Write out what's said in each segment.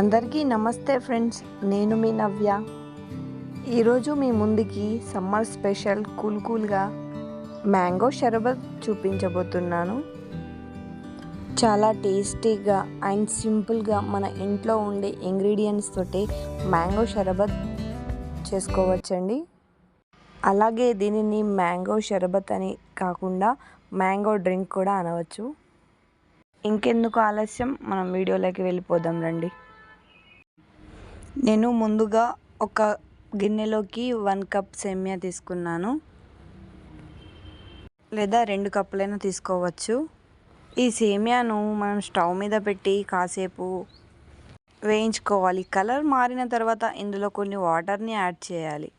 అందరికీ నమస్తే ఫ్రెండ్స్ నేను మీ నవ్య. ఈరోజు మీ ముందుకి సమ్మర్ స్పెషల్ కూల్ కూల్గా మ్యాంగో షరబత్ చూపించబోతున్నాను. చాలా టేస్టీగా అండ్ సింపుల్గా మన ఇంట్లో ఉండే ఇంగ్రీడియంట్స్ తోటి మ్యాంగో షరబత్ చేసుకోవచ్చండి. అలాగే దీనిని మ్యాంగో షరబత్ అని కాకుండా మ్యాంగో డ్రింక్ కూడా అనవచ్చు. ఇంకెందుకు ఆలస్యం? మనం వీడియోలోకి వెళ్ళిపోదాం రండి. నేను ముందుగా ఒక గిన్నెలోకి వన్ కప్ సేమియా తీసుకున్నాను. లేదా రెండు కప్పులైనా తీసుకోవచ్చు. ఈ సేమియాను మనం స్టవ్ మీద పెట్టి కాసేపు వేయించుకోవాలి. కలర్ మారిన తర్వాత ఇందులో కొన్ని వాటర్ని యాడ్ చేయాలి.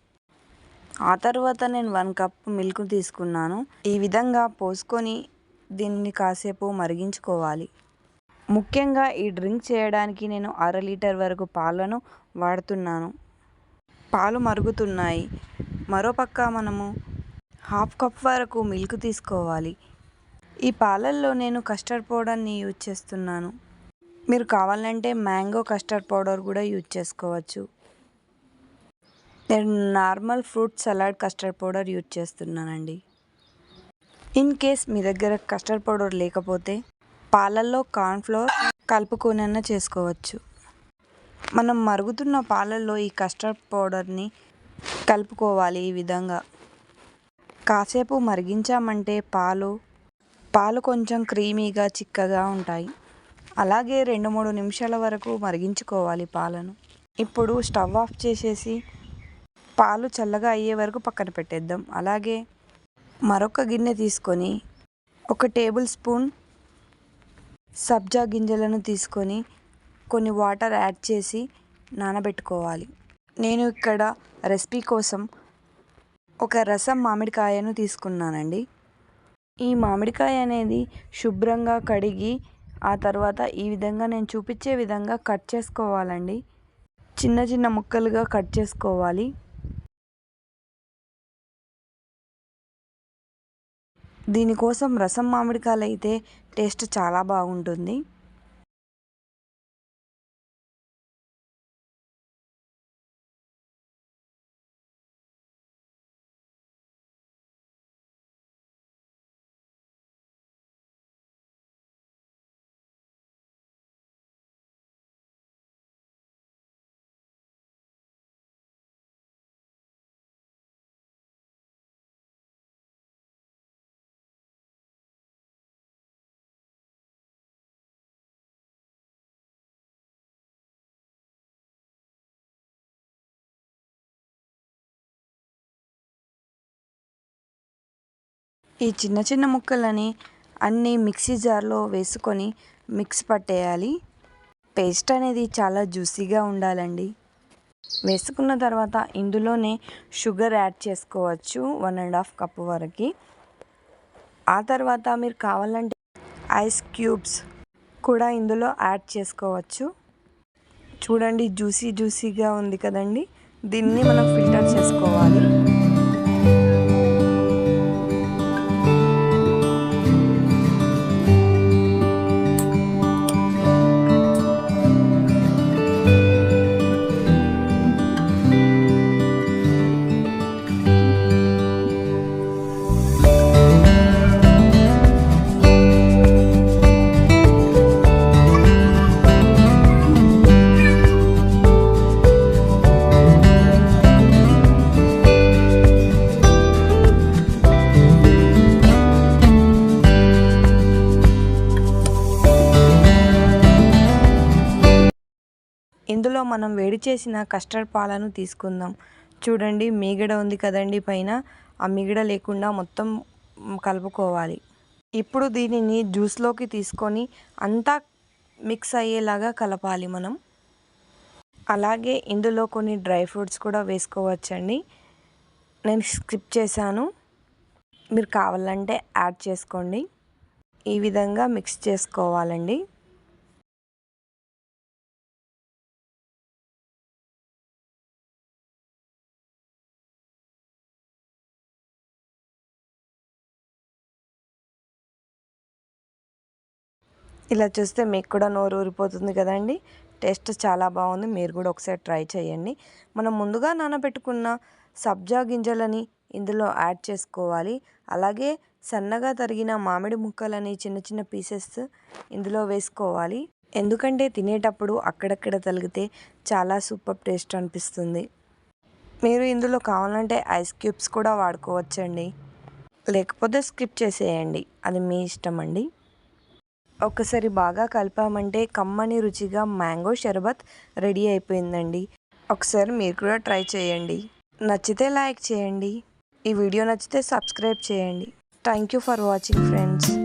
ఆ తర్వాత నేను వన్ కప్ మిల్క్ తీసుకున్నాను. ఈ విధంగా పోసుకొని దీన్ని కాసేపు మరిగించుకోవాలి. ముఖ్యంగా ఈ డ్రింక్ చేయడానికి నేను అర లీటర్ వరకు పాలను వాడుతున్నాను. పాలు మరుగుతున్నాయి. మరోపక్క మనము హాఫ్ కప్ వరకు మిల్క్ తీసుకోవాలి. ఈ పాలల్లో నేను కస్టర్డ్ పౌడర్ని యూజ్ చేస్తున్నాను. మీరు కావాలంటే మ్యాంగో కస్టర్డ్ పౌడర్ కూడా యూజ్ చేసుకోవచ్చు. నేను normal fruit salad custard powder use చేస్తున్నానండి. ఇన్ కేస్ మీ దగ్గర కస్టర్డ్ పౌడర్ లేకపోతే పాలల్లో కార్న్ఫ్లోర్ కలుపుకొనైనా చేసుకోవచ్చు. మనం మరుగుతున్న పాలల్లో ఈ కస్టర్డ్ పౌడర్ని కలుపుకోవాలి ఈ విధంగా. కాసేపు మరిగించామంటే పాలు పాలు కొంచెం క్రీమీగా చిక్కగా ఉంటాయి. అలాగే రెండు మూడు నిమిషాల వరకు మరిగించుకోవాలి పాలను. ఇప్పుడు స్టవ్ ఆఫ్ చేసేసి పాలు చల్లగా అయ్యే వరకు పక్కన పెట్టేద్దాం. అలాగే మరొక గిన్నె తీసుకొని ఒక టేబుల్ స్పూన్ సబ్జా గింజలను తీసుకొని కొన్ని వాటర్ యాడ్ చేసి నానబెట్టుకోవాలి. నేను ఇక్కడ రెసిపీ కోసం ఒక రసం మామిడికాయను తీసుకున్నానండి. ఈ మామిడికాయ అనేది శుభ్రంగా కడిగి ఆ తర్వాత ఈ విధంగా నేను చూపించే విధంగా కట్ చేసుకోవాలండి. చిన్న చిన్న ముక్కలుగా కట్ చేసుకోవాలి. దీనికోసం రసం మామిడికాయలు అయితే టేస్ట్ చాలా బాగుంటుంది. ఈ చిన్న చిన్న ముక్కలని అన్నీ మిక్సీ జార్లో వేసుకొని మిక్స్ పట్టేయాలి. పేస్ట్ అనేది చాలా జ్యూసీగా ఉండాలండి. వేసుకున్న తర్వాత ఇందులోనే షుగర్ యాడ్ చేసుకోవచ్చు వన్ అండ్ హాఫ్ కప్ వరకు. ఆ తర్వాత మీరు కావాలంటే ఐస్ క్యూబ్స్ కూడా ఇందులో యాడ్ చేసుకోవచ్చు. చూడండి జ్యూసీ జ్యూసీగా ఉంది కదండి. దీన్ని మనం ఫిల్టర్ చేసుకోవాలి. ఇందులో మనం వేడి చేసిన కస్టర్డ్ పాలను తీసుకుందాం. చూడండి మీగడ ఉంది కదండి పైన. ఆ మీగడ లేకుండా మొత్తం కలుపుకోవాలి. ఇప్పుడు దీనిని జ్యూస్లోకి తీసుకొని అంతా మిక్స్ అయ్యేలాగా కలపాలి మనం. అలాగే ఇందులో కొన్ని డ్రై ఫ్రూట్స్ కూడా వేసుకోవచ్చండి. నేను స్కిప్ చేశాను. మీరు కావాలంటే యాడ్ చేసుకోండి. ఈ విధంగా మిక్స్ చేసుకోవాలండి. ఇలా చూస్తే మీకు కూడా నోరు ఊరిపోతుంది కదండి. టేస్ట్ చాలా బాగుంది. మీరు కూడా ఒకసారి ట్రై చేయండి. మనం ముందుగా నానబెట్టుకున్న సబ్జా గింజలని ఇందులో యాడ్ చేసుకోవాలి. అలాగే సన్నగా తరిగిన మామిడి ముక్కలని చిన్న చిన్న పీసెస్ ఇందులో వేసుకోవాలి. ఎందుకంటే తినేటప్పుడు అక్కడక్కడ తలిగితే చాలా సూపర్ టేస్ట్ అనిపిస్తుంది. మీరు ఇందులో కావాలంటే ఐస్ క్యూబ్స్ కూడా వాడుకోవచ్చండి. లేకపోతే స్కిప్ చేసేయండి. అది మీ ఇష్టం అండి. ఒకసారి బాగా కలిపామంటే కమ్మని రుచిగా మ్యాంగో షర్బత్ రెడీ అయిపోయిందండి. ఒకసారి మీరు కూడా ట్రై చేయండి. నచ్చితే లైక్ చేయండి. ఈ వీడియో నచ్చితే సబ్స్క్రైబ్ చేయండి. Thank you for watching friends.